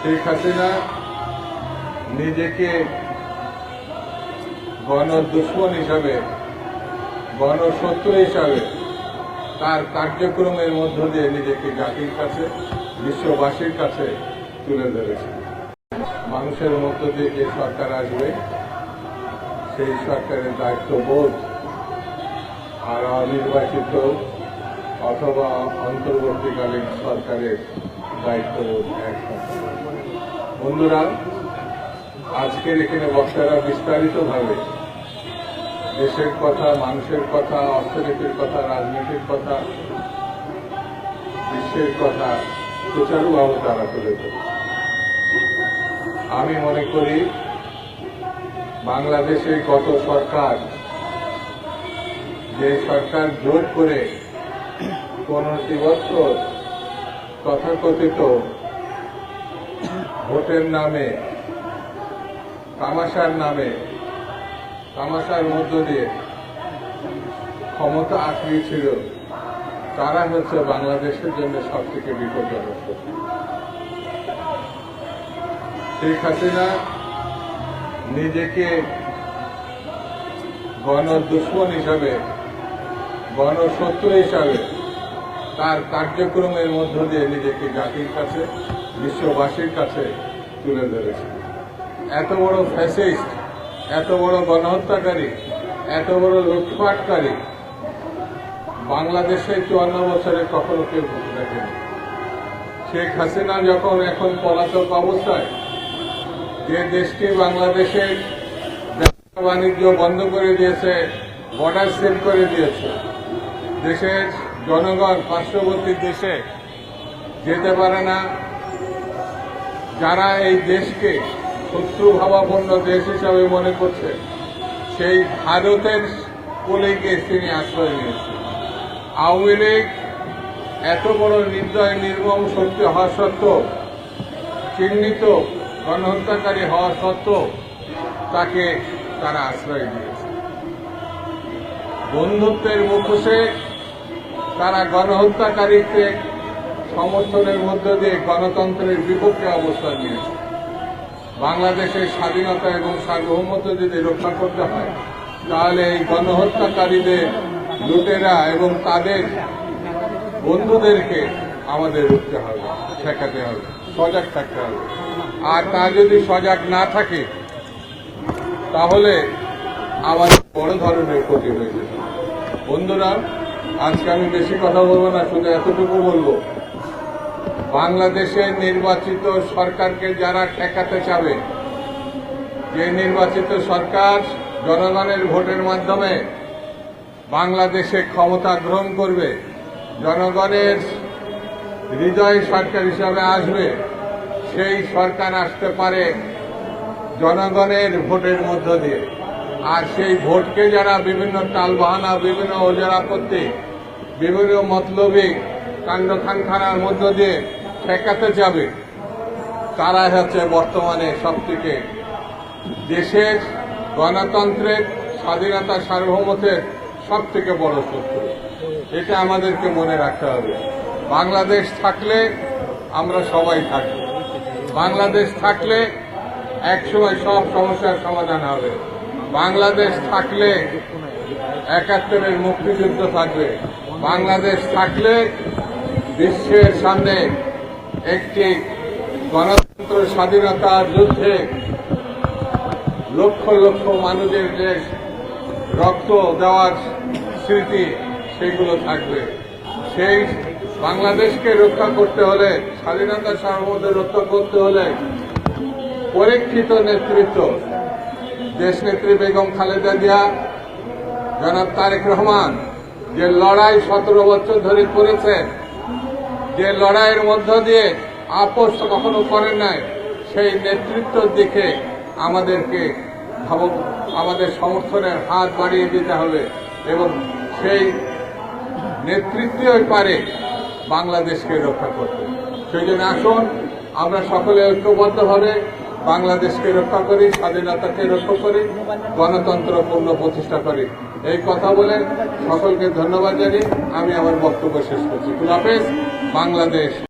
শেখ হাসিনা নিজেকে গণ দুশ্মন হিসাবে গণশত্রু হিসাবে তার কার্যক্রমের মধ্য দিয়ে নিজেকে জাতির কাছে, বিশ্ববাসীর কাছে তুলে ধরেছে। মানুষের মধ্য দিয়ে যে সরকার আসবে, সেই সরকারের দায়িত্ববোধ আর অনির্বাচিত অথবা অন্তর্বর্তীকালীন সরকারের বন্ধুরা, আজকের এখানে বক্তারা বিস্তারিতভাবে দেশের কথা, মানুষের কথা, অর্থনীতির কথা, রাজনীতির কথা, বিশ্বের কথা সুচারুভাবে তারা তুলে আমি মনে করি বাংলাদেশে গত সরকার, যে সরকার জোর করে পনেরোটি বছর তথাকথিত ভোটের নামে, তামাশার নামে, তামাশার মধ্য দিয়ে ক্ষমতা আঁকড়িয়েছিল তারা হচ্ছে বাংলাদেশের জন্য সব থেকে বিপজ্জনক শক্তি। শেখ হাসিনা নিজেকে গণ দুশ্মন হিসাবে, গণশত্রু হিসাবে তার কার্যক্রমের মধ্য দিয়ে নিজেকে জাতির কাছে, বিশ্ববাসীর কাছে তুলে ধরেছে। এত বড় ফ্যাসিস্ট, এত বড় গণহত্যাকারী, এত বড় লুটপাটকারী বাংলাদেশে চুয়ান্ন বছরে কখনো কেউ দেখেনি। শেখ হাসিনা যখন এখন পলাতক অবস্থায়, যে দেশটি বাংলাদেশের ব্যবসা বাণিজ্য বন্ধ করে দিয়েছে বর্ডার সিল করে দিয়েছে, দেশের জনগণ পার্শ্ববর্তী দেশে যেতে পারে না। যারা এই দেশকে শত্রু ভাবাপন্ন দেশ হিসাবে মনে করছে, সেই ভারতের কোলে গিয়ে তিনি আশ্রয় নিয়েছেন। আওয়ামী লীগ এত বড় নির্দয়, নির্মম শক্তি হওয়া সত্ত্বেও, চিহ্নিত গণহত্যাকারী হওয়া সত্ত্বেও তাকে তারা আশ্রয় দিয়েছে। বন্ধুত্বের মুখোশে তারা গণহত্যাকারীকে সমর্থনের মধ্য দিয়ে গণতন্ত্রের বিপক্ষে অবস্থান নিয়েছে বাংলাদেশের স্বাধীনতা এবং সার্বভৌমত্ব যদি রক্ষা করতে হয়, তাহলে এই গণহত্যাকারীদের লুটেরা এবং তাদের বন্ধুদেরকে আমাদের রুখতে হবে, ঠেকাতে হবে, সজাগ থাকতে হবে আর তা যদি সজাগ না থাকে, তাহলে আমাদের বড় ধরনের ক্ষতি হয়ে পারে। বন্ধুরা আজকে আমি বেশি কথা বলব না, শুধু এতটুকু বলব। বাংলাদেশের নির্বাচিত সরকারকে যারা ঠেকাতে চাবে, যে নির্বাচিত সরকার জনগণের ভোটের মাধ্যমে বাংলাদেশে ক্ষমতা গ্রহণ করবে, জনগণের হৃদয় সরকার হিসাবে আসবে, সেই সরকার আসতে পারে জনগণের ভোটের মধ্য দিয়ে। আর সেই ভোটকে যারা বিভিন্ন টালবাহানা বিভিন্ন ওজরাপত্তি বিভিন্ন মতলবী কাণ্ড খানখানার মধ্য দিয়ে ঠেকাতে যাবে তারা হচ্ছে বর্তমানে সব থেকে দেশের গণতন্ত্রের স্বাধীনতা সার্বভৌমত্বের সব থেকে বড় শত্রু। এটা আমাদেরকে মনে রাখতে হবে। বাংলাদেশ থাকলে আমরা সবাই থাকব। বাংলাদেশ থাকলে একসময় সব সমস্যার সমাধান হবে। বাংলাদেশ থাকলে একাত্তরের মুক্তিযুদ্ধ থাকবে। বাংলাদেশ থাকলে বিশ্বের সামনে একটি গণতন্ত্র স্বাধীনতার যুদ্ধে লক্ষ লক্ষ মানুষের যে রক্ত দেওয়ার স্মৃতি, সেগুলো থাকবে। সেই বাংলাদেশকে রক্ষা করতে হলে, স্বাধীনতা সার্বভৌমত্ব রক্ষা করতে হলে পরীক্ষিত নেতৃত্ব দেশ নেত্রী বেগম খালেদা জিয়া, জনাব তারেক রহমান, যে লড়াই সতেরো বছর ধরে করেছেন যে লড়াইয়ের মধ্য দিয়ে আপোষ কখনো করেন নাই, সেই নেতৃত্বের দিকে আমাদেরকে আমাদের সমর্থনের হাত বাড়িয়ে দিতে হবে এবং সেই নেতৃত্বই পারে বাংলাদেশকে রক্ষা করতে। সেই জন্য আসুন, আমরা সকলে ঐক্যবদ্ধভাবে বাংলাদেশকে রক্ষা করি, স্বাধীনতাকে রক্ষা করি, গণতন্ত্র পূর্ণ প্রতিষ্ঠা করি। এই কথা বলে সকলকে ধন্যবাদ জানিয়ে আমি আমার বক্তব্য শেষ করছি। গুলাফেজ বাংলাদেশ।